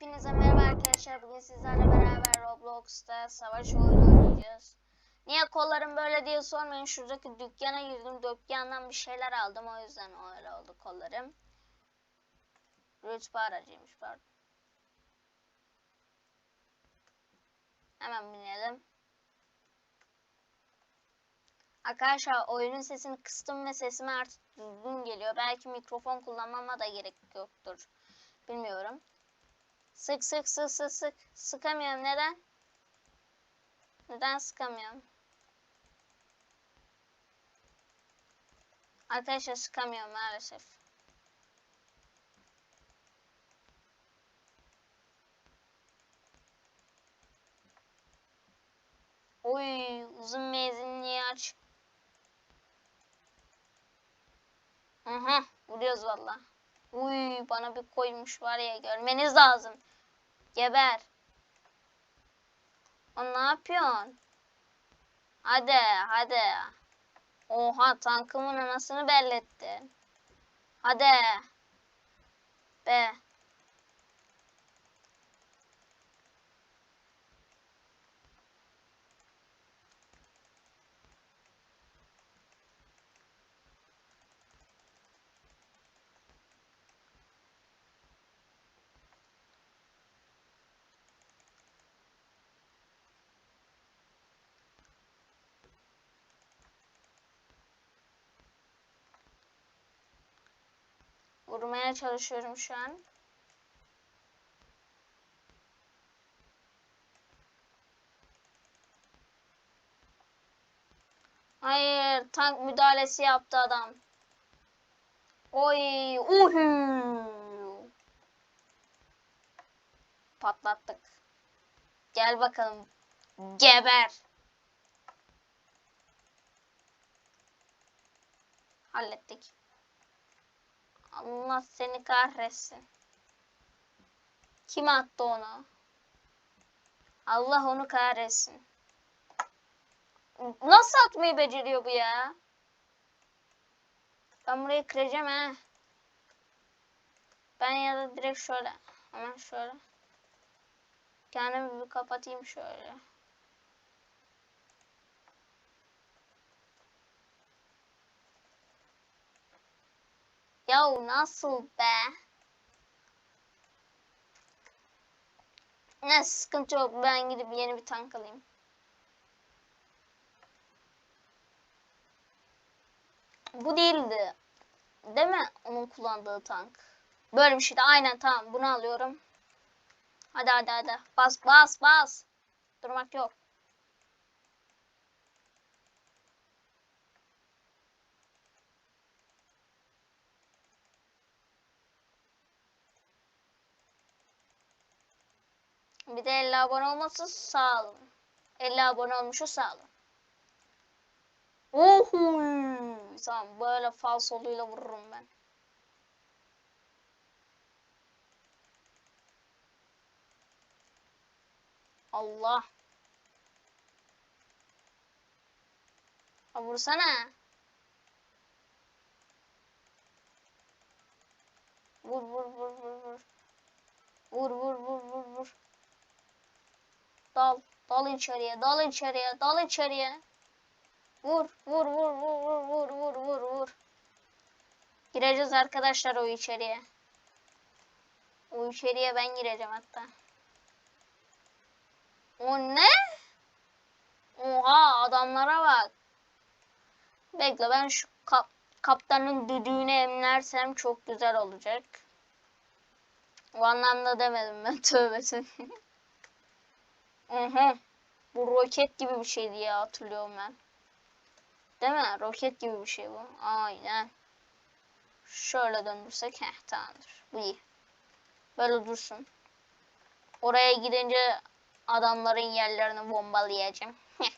Hepinize merhaba arkadaşlar. Bugün sizlerle beraber Roblox'ta savaş oyunu oynayacağız. Niye kollarım böyle diye sormayın. Şuradaki dükkana girdim. Dükkandan bir şeyler aldım. O yüzden öyle oldu kollarım. Rütbe aracıymış pardon. Hemen binelim. Arkadaşlar oyunun sesini kıstım ve sesime artık düzgün geliyor. Belki mikrofon kullanmama da gerek yoktur. Bilmiyorum. Sık sık sık sık sık. Sıkamıyorum. Neden? Neden sıkamıyorum? Arkadaşlar sıkamıyorum maalesef. Oy uzun menzilli aç. Aha vuruyoruz valla. Uy bana bir koymuş var ya görmeniz lazım. Geber. O ne yapıyorsun? Hadi hadi. Oha tankımın anasını bellettin. Hadi. Be. Vurmaya çalışıyorum şu an. Hayır, tank müdahalesi yaptı adam. Oy, uhu. Patlattık. Gel bakalım. Geber. Hallettik. Allah seni kahretsin. Kim attı onu? Allah onu kahretsin. Nasıl atmayı beceriyor bu ya? Ben burayı kıracağım ha. Ben ya da direkt şöyle. Hemen şöyle. Kendimi bir kapatayım şöyle. Ya nasıl be? Ne sıkıntı yok. Ben gidip yeni bir tank alayım. Bu değildi. Değil mi? Onun kullandığı tank. Böyle bir şeydi. Aynen tamam. Bunu alıyorum. Hadi hadi hadi. Bas bas bas. Durmak yok. Bir de 50 abone olması sağ olun. 50 abone olmuşu sağ olun. Uhu. Tamam böyle falsoluyla vururum ben. Allah. Ha, vursana. Vur vur vur vur vur. Vur vur vur vur vur. Dal. Dal içeriye. Dal içeriye. Dal içeriye. Vur. Vur vur vur vur vur vur vur vur. Gireceğiz arkadaşlar o içeriye. O içeriye ben gireceğim hatta. O ne? Oha adamlara bak. Bekle ben şu kap kaptanın düdüğünü emlersem çok güzel olacak. O anlamda demedim ben tövbe Aha. Bu roket gibi bir şey diye hatırlıyorum ben. Değil mi? Roket gibi bir şey bu. Aynen. Şöyle döndürsek heh tamamdır. Bu iyi. Böyle dursun. Oraya gidince adamların yerlerini bombalayacağım.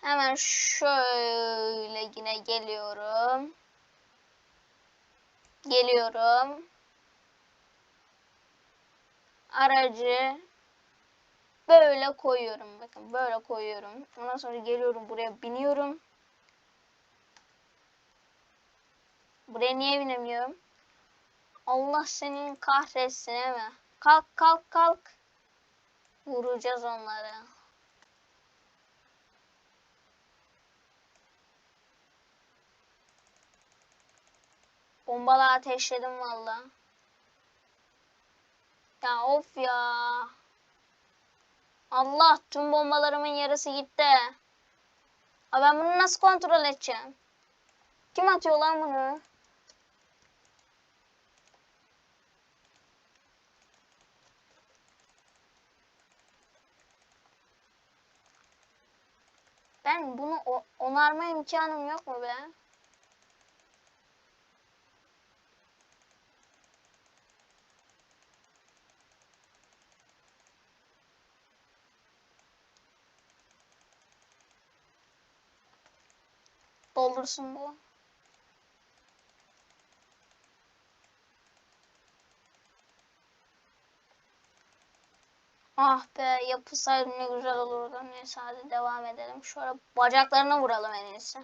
Hemen şöyle yine geliyorum. Geliyorum. Aracı böyle koyuyorum. Bakın böyle koyuyorum. Ondan sonra geliyorum buraya biniyorum. Buraya niye binemiyorum? Allah senin kahretsin mi? Kalk kalk kalk. Vuracağız onları. Bombalar ateşledim valla. Ya of ya. Allah tüm bombalarımın yarısı gitti. Abi ben bunu nasıl kontrol edeceğim? Kim atıyor lan bunu? Ben bunu onarma imkanım yok mu be? Doldursun bu. Ah be yapısaydı ne güzel olurdu. Neyse hadi devam edelim. Şöyle bacaklarına vuralım en iyisi.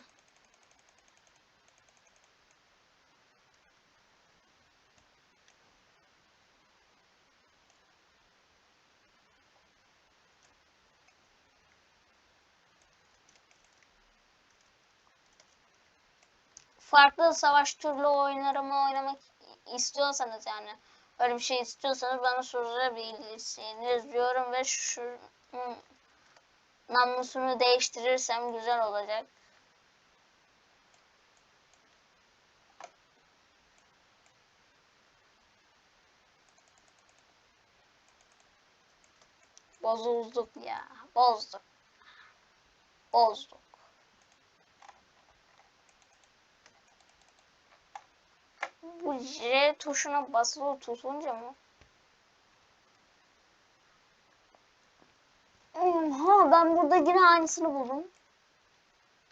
Farklı savaş türlü oyunlarımı oynamak istiyorsanız yani öyle bir şey istiyorsanız bana sorabilirsiniz diyorum ve şu namlusunu değiştirirsem güzel olacak. Bozulduk ya. Bozduk. Bozduk. Bu J tuşuna basılı tutunca mı? Ha ben burada yine aynısını buldum.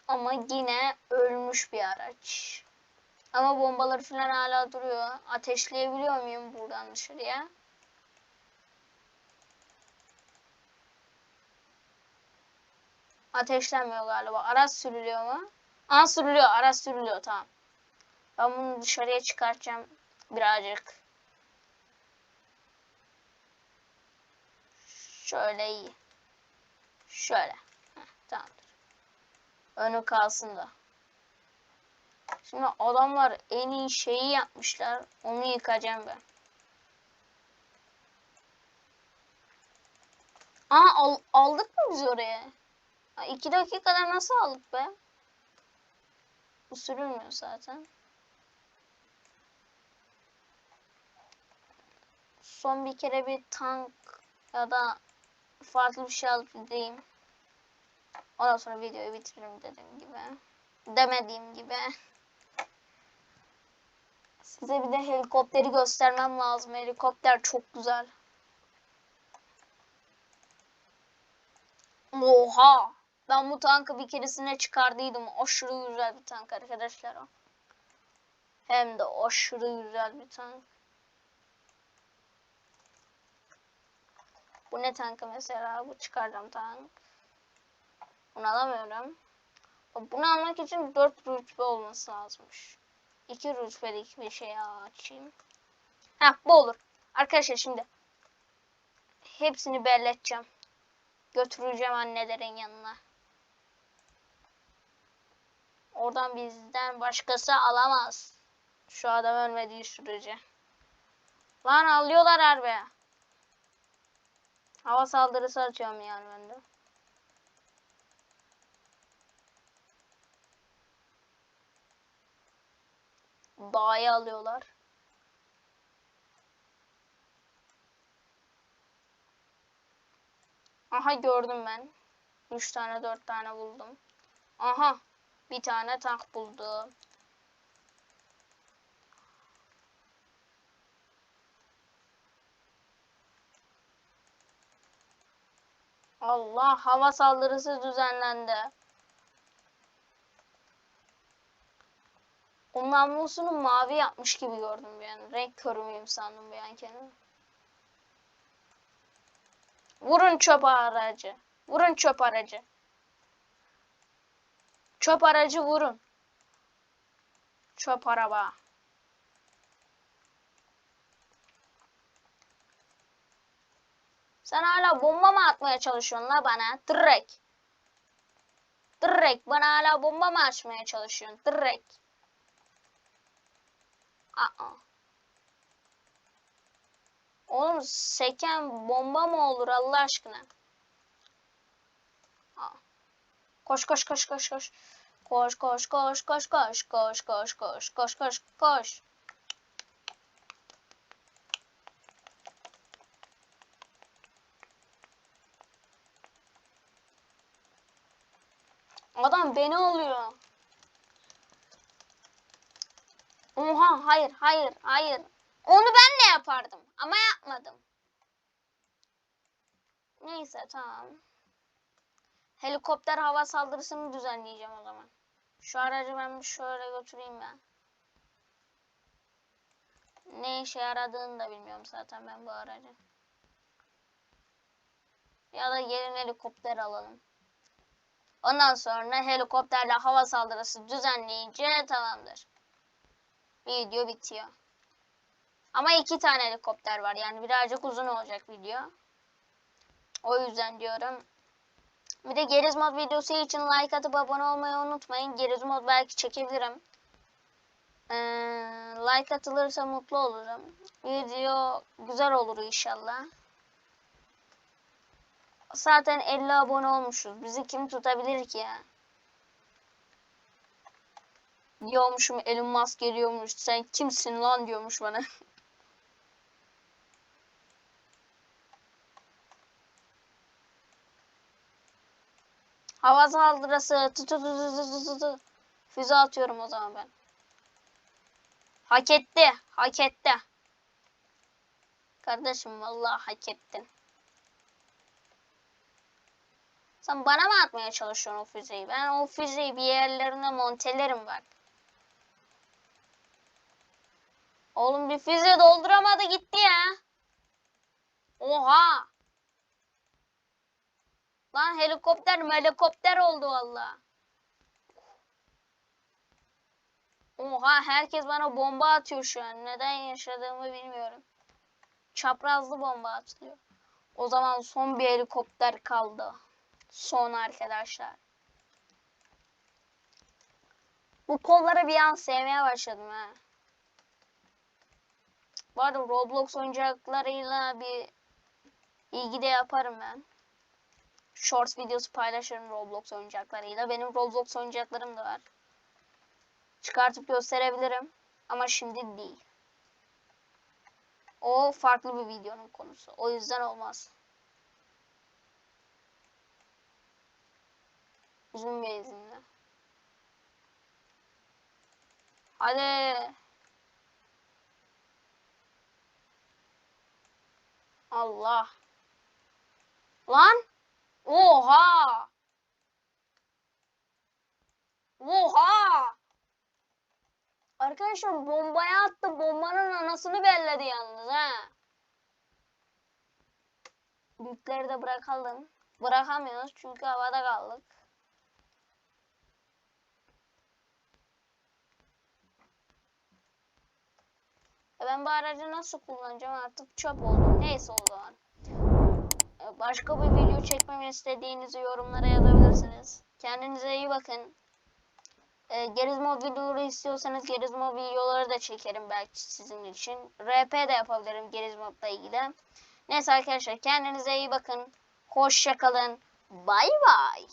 Ama yine ölmüş bir araç. Ama bombaları falan hala duruyor. Ateşleyebiliyor muyum buradan dışarıya? Ateşlenmiyor galiba. Araç sürülüyor mu? Aa sürülüyor. Araç sürülüyor. Tamam. Ben bunu dışarıya çıkartacağım birazcık. Şöyle iyi. Şöyle. Heh, tamamdır. Önü kalsın da. Şimdi adamlar en iyi şeyi yapmışlar. Onu yıkacağım ben. Aa al, aldık mı biz oraya? Ha, iki dakikada nasıl aldık be? Bu zaten. Son bir kere bir tank ya da farklı bir şey alıp gideyim. Ondan sonra videoyu bitiririm dediğim gibi. Demediğim gibi. Size bir de helikopteri göstermem lazım. Helikopter çok güzel. Oha! Ben bu tankı bir keresine çıkardıydım. Aşırı güzel bir tank arkadaşlar o. Hem de aşırı güzel bir tank. Bu ne tankı mesela? Bu çıkardım tank. Bunu alamıyorum. Bunu almak için 4 rütbe olması lazımmış. 2 rütbelik bir şey açayım. Heh bu olur. Arkadaşlar şimdi hepsini belleteceğim. Götüreceğim annelerin yanına. Oradan bizden başkası alamaz. Şu adam ölmediği sürece. Lan alıyorlar harbi. Hava saldırısı açıyorum yani ben de. Dağı alıyorlar. Aha gördüm ben. 3 tane 4 tane buldum. Aha bir tane tank buldum. Allah hava saldırısı düzenlendi. O namlusunu mavi yapmış gibi gördüm bir an. Renk körü müyüm sandım bir an kendimi. Vurun çöp aracı. Vurun çöp aracı. Çöp aracı vurun. Çöp araba. Sen hala bomba mı atmaya çalışıyorsun la bana? Direkt. Direkt bana hala bomba mı açmaya çalışıyorsun? Direkt. Aa. Oğlum seken bomba mı olur Allah aşkına? Aa. Koş koş koş koş koş. Koş koş koş koş koş koş koş koş koş koş Adam beni alıyor. Oha hayır hayır hayır. Onu ben de yapardım ama yapmadım. Neyse tamam. Helikopter hava saldırısını düzenleyeceğim o zaman. Şu aracı ben bir şöyle götüreyim ben. Ne işe yaradığını da bilmiyorum zaten ben bu aracın. Ya da gelin helikopter alalım. Ondan sonra helikopterle hava saldırısı düzenleyince tamamdır. Video bitiyor. Ama iki tane helikopter var. Yani birazcık uzun olacak video. O yüzden diyorum. Bir de Geriz Mod videosu için like atıp abone olmayı unutmayın. Geriz Mod belki çekebilirim. Ee, like atılırsa mutlu olurum. Video güzel olur inşallah. Zaten 50 abone olmuşuz. Bizi kim tutabilir ki ya? Diyormuşum Elon Musk geliyormuş. Sen kimsin lan diyormuş bana. Hava saldırısı. Füze atıyorum o zaman ben. Hak etti. Hak etti. Kardeşim vallahi hak ettin. Sen bana mı atmaya çalışıyorsun o füzeyi? Ben o füzeyi bir yerlerine montelerim bak. Oğlum bir füze dolduramadı gitti ya. Oha. Lan helikopter helikopter oldu valla. Oha herkes bana bomba atıyor şu an. Neden yaşadığımı bilmiyorum. Çaprazlı bomba atılıyor. O zaman son bir helikopter kaldı. Son arkadaşlar. Bu kolları bir an sevmeye başladım ha. Bu arada Roblox oyuncaklarıyla bir ilgi de yaparım ben. Shorts videosu paylaşırım Roblox oyuncaklarıyla. Benim Roblox oyuncaklarım da var. Çıkartıp gösterebilirim. Ama şimdi değil. O farklı bir videonun konusu. O yüzden olmaz. Uzun benzinli. Hadi. Allah. Lan. Oha. Oha. Arkadaşlar bombaya attı. Bombanın anasını belledi yalnız ha. Büyükleri de bırakalım. Bırakamıyoruz çünkü havada kaldık. Ben bu aracı nasıl kullanacağım artık çöp oldu. Neyse o zaman. E Başka bir video çekmemi istediğinizi yorumlara yazabilirsiniz. Kendinize iyi bakın. E, Gerizmo videoları istiyorsanız Gerizmo videoları da çekerim belki sizin için. RP de yapabilirim Gerizmo'la ilgili. Neyse arkadaşlar kendinize iyi bakın. Hoşça kalın. Bay bay.